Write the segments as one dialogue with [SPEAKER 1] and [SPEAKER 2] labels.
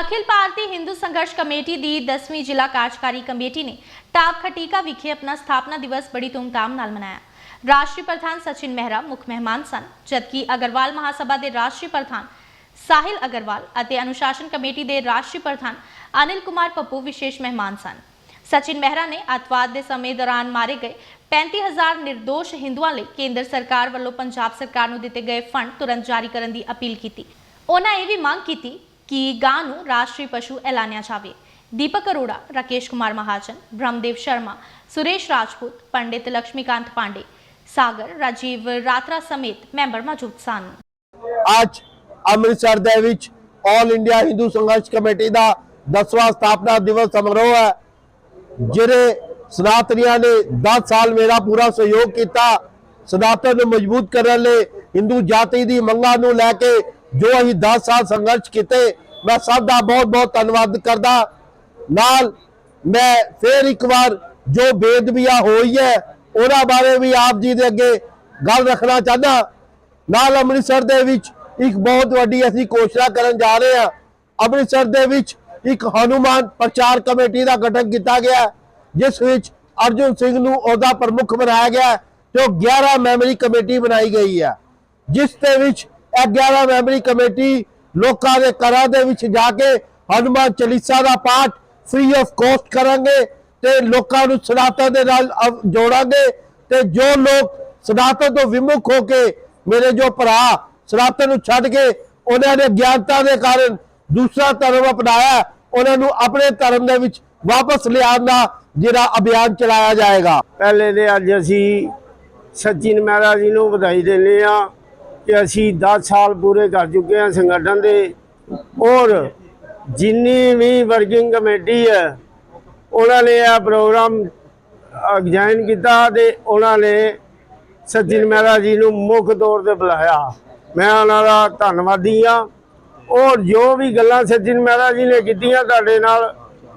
[SPEAKER 1] ਅਖਿਲ ਭਾਰਤੀ ਹਿੰਦੂ ਸੰਘਰਸ਼ ਕਮੇਟੀ ਦੀ 10ਵੀਂ ਜ਼ਿਲ੍ਹਾ ਕਾਰਜਕਾਰੀ ਕਮੇਟੀ ਨੇ ਟਾਪ ਖਟੀਕਾ ਵਿਖੇ ਆਪਣਾ ਸਥਾਪਨਾ ਦਿਵਸ ਬੜੀ ਧੂਮਧਾਮ ਨਾਲ ਮਨਾਇਆ। ਰਾਸ਼ਟਰੀ ਪ੍ਰਧਾਨ ਸਚਿਨ ਮਹਿਰਾ, ਮੁੱਖ ਮਹਿਮਾਨ ਸਨ, ਜਦਕਿ ਅਗਰਵਾਲ ਮਹਾਸਭਾ ਦੇ ਰਾਸ਼ਟਰੀ ਪ੍ਰਧਾਨ ਸਾਹਿਲ ਅਗਰਵਾਲ ਅਤੇ ਅਨੁਸ਼ਾਸਨ ਕਮੇਟੀ ਦੇ ਰਾਸ਼ਟਰੀ ਪ੍ਰਧਾਨ ਅਨਿਲ ਕੁਮਾਰ ਪੱਪੂ ਵਿਸ਼ੇਸ਼ ਮਹਿਮਾਨ ਸਨ। ਸਚਿਨ ਮਹਿਰਾ ਨੇ ਅੱਤਵਾਦ ਦੇ ਸਮੇਂ ਦੌਰਾਨ ਮਾਰੇ ਗਏ 35000 ਨਿਰਦੋਸ਼ ਹਿੰਦੂਆਂ ਲਈ ਕੇਂਦਰ ਸਰਕਾਰ ਵੱਲੋਂ ਪੰਜਾਬ ਸਰਕਾਰ ਨੂੰ ਦਿੱਤੇ ਗਏ ਫੰਡ ਤੁਰੰਤ ਜਾਰੀ ਕਰਨ ਦੀ ਅਪੀਲ ਕੀਤੀ। ਉਹਨਾਂ ਇਹ ਵੀ ਮੰਗ ਕੀਤੀ ਕਿ ਗਾਂ ਨੂੰ ਰਾਸ਼ਟਰੀ ਪਸ਼ੂ ਐਲਾਨਿਆ ਜਾਵੇ ਦੀਪਕ ਅਰੋੜਾ ਰਾਕੇਸ਼ ਕੁਮਾਰ ਮਹਾਜਨ ਬ੍ਰਹਮਦੇਵ ਸ਼ਰਮਾ ਸੁਰੇਸ਼ ਰਾਜਪੂਤ ਪੰਡਿਤ ਲక్ష్ਮੀਕਾਂਤ ਪਾਂਡੇ ਸਾਗਰ ਰਾਜੀਵ ਰਾਤਰਾ ਸਮੇਤ ਮੈਂਬਰ ਮੌਜੂਦ ਸਨ
[SPEAKER 2] ਅੱਜ ਅੰਮ੍ਰਿਤਸਰ ਦੇ ਵਿੱਚ ਆਲ ਇੰਡੀਆ ਹਿੰਦੂ ਸੰਘਰਸ਼ ਕਮੇਟੀ ਦਾ 10ਵਾਂ ਸਥਾਪਨਾ ਦਿਵਸ ਸਮਾਰੋਹ ਹੈ ਜਿਹੜੇ ਸਨਾਤਨੀਆਂ ਨੇ 10 ਸਾਲ ਮੇਰਾ ਪੂਰਾ ਸਹਿਯੋਗ ਕੀਤਾ ਸਨਾਤਨ ਨੂੰ ਮਜ਼ਬੂਤ ਕਰਨ ਲਈ ਹਿੰਦੂ ਜਾਤੀ ਦੀ ਮੰਗਾਂ ਨੂੰ ਲੈ ਕੇ ਜੋ ਅਸੀਂ 10 ਸਾਲ ਸੰਘਰਸ਼ ਕੀਤੇ, ਮੈਂ ਸਭ ਦਾ ਬਹੁਤ ਬਹੁਤ ਧੰਨਵਾਦ ਕਰਦਾ। ਨਾਲ ਮੈਂ ਫੇਰ ਇੱਕ ਵਾਰ ਜੋ ਬੇਦਬੀਆਂ ਹੋਈ ਹੈ ਉਹਨਾਂ ਬਾਰੇ ਵੀ ਆਪ ਜੀ ਦੇ ਅੱਗੇ ਗੱਲ ਰੱਖਣਾ ਚਾਹੁੰਦਾ। ਨਾਲ ਅੰਮ੍ਰਿਤਸਰ ਦੇ ਵਿੱਚ ਇੱਕ ਬਹੁਤ ਵੱਡੀ ਅਸੀਂ ਘੋਸ਼ਣਾ ਕਰਨ ਜਾ ਰਹੇ ਹਾਂ। ਅੰਮ੍ਰਿਤਸਰ ਦੇ ਵਿੱਚ ਇੱਕ ਹਨੂਮਾਨ ਪ੍ਰਚਾਰ ਕਮੇਟੀ ਦਾ ਗਠਨ ਕੀਤਾ ਗਿਆ, ਜਿਸ ਵਿੱਚ ਅਰਜੁਨ ਸਿੰਘ ਨੂੰ ਉਹਦਾ ਪ੍ਰਮੁੱਖ ਬਣਾਇਆ ਗਿਆ, ਜੋ ਤੇ 11 ਮੈਂਬਰੀ ਕਮੇਟੀ ਬਣਾਈ ਗਈ ਹੈ, ਜਿਸ ਦੇ ਵਿੱਚ ਇਹ 11 ਮੈਂਬਰੀ ਕਮੇਟੀ ਲੋਕਾਂ ਦੇ ਘਰਾਂ ਦੇ ਵਿੱਚ ਜਾ ਕੇ ਹਨੂਮਾਨ ਚਾਲੀਸਾ ਦਾ ਪਾਠ ਫ੍ਰੀ ਆਫ ਕੋਸਟ ਕਰਾਂਗੇ ਤੇ ਲੋਕਾਂ ਨੂੰ ਸਨਾਤਨ ਦੇ ਨਾਲ ਜੋੜਾਂਗੇ ਤੇ ਜੋ ਲੋਕ ਸਨਾਤਨ ਤੋਂ ਵਿਮੁਖ ਹੋ ਕੇ ਮੇਰੇ ਜੋ ਭਰਾ ਸਨਾਤਨ ਨੂੰ ਛੱਡ ਕੇ ਉਹਨਾਂ ਨੇ ਗਿਆਨਤਾ ਦੇ ਕਾਰਨ ਦੂਸਰਾ ਧਰਮ ਅਪਣਾਇਆ, ਉਹਨਾਂ ਨੂੰ ਆਪਣੇ ਧਰਮ ਦੇ ਵਿੱਚ ਵਾਪਸ ਲਿਆਉਣ ਦਾ ਜਿਹੜਾ ਅਭਿਆਨ ਚਲਾਇਆ ਜਾਏਗਾ।
[SPEAKER 3] ਪਹਿਲੇ ਤੇ ਅੱਜ ਅਸੀਂ ਸਚਿਨ ਮਹਿਰਾ ਜੀ ਨੂੰ ਵਧਾਈ ਦਿੰਦੇ ਆ ਕਿ ਅਸੀਂ 10 ਸਾਲ ਪੂਰੇ ਕਰ ਚੁੱਕੇ ਹਾਂ ਸੰਗਠਨ ਦੇ। ਔਰ ਜਿੰਨੀ ਵੀ ਵਰਕਿੰਗ ਕਮੇਟੀ ਹੈ, ਉਹਨਾਂ ਨੇ ਇਹ ਪ੍ਰੋਗਰਾਮ ਜੁਆਇਨ ਕੀਤਾ ਤੇ ਉਹਨਾਂ ਨੇ ਸਚਿਨ ਮਹਿਰਾ ਜੀ ਨੂੰ ਮੁੱਖ ਤੌਰ ਤੇ ਬੁਲਾਇਆ। ਮੈਂ ਉਹਨਾਂ ਦਾ ਧੰਨਵਾਦੀ ਆ ਔਰ ਜੋ ਵੀ ਗੱਲਾਂ ਸਚਿਨ ਮਹਿਰਾ ਜੀ ਨੇ ਕੀਤੀਆਂ ਤੁਹਾਡੇ ਨਾਲ,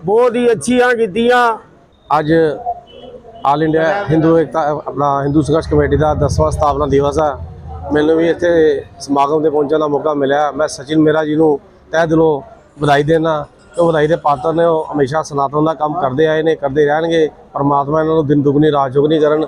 [SPEAKER 3] ਬਹੁਤ ਹੀ ਅੱਛੀਆਂ ਕੀਤੀਆਂ।
[SPEAKER 4] ਅੱਜ ਆਲ ਇੰਡੀਆ ਹਿੰਦੂ ਏਕਤਾ ਆਪਣਾ ਹਿੰਦੂ ਸੰਘਰਸ਼ ਕਮੇਟੀ ਦਾ 10ਵਾਂ ਸਥਾਪਨਾ ਦਿਵਸ ਆ। ਮੈਨੂੰ ਵੀ ਇੱਥੇ ਸਮਾਗਮ ਤੇ ਪਹੁੰਚਣ ਦਾ ਮੌਕਾ ਮਿਲਿਆ। ਮੈਂ ਸਚਿਨ ਮੇਰਾ ਜੀ ਨੂੰ ਤਹਿ ਦਿਲੋਂ ਵਧਾਈ ਦੇਣਾ ਉਹ ਵਧਾਈ ਦੇ ਪਾਤਰ ਨੇ, ਉਹ ਹਮੇਸ਼ਾ ਸਨਾਤਨ ਦਾ ਕੰਮ ਕਰਦੇ ਆਏ ਨੇ, ਕਰਦੇ ਰਹਿਣਗੇ। ਪਰਮਾਤਮਾ ਇਹਨਾਂ ਨੂੰ ਦਿਨ ਦੁਗਣੀ, ਰਾਤ ਚੁਗਣੀ ਕਰਨ।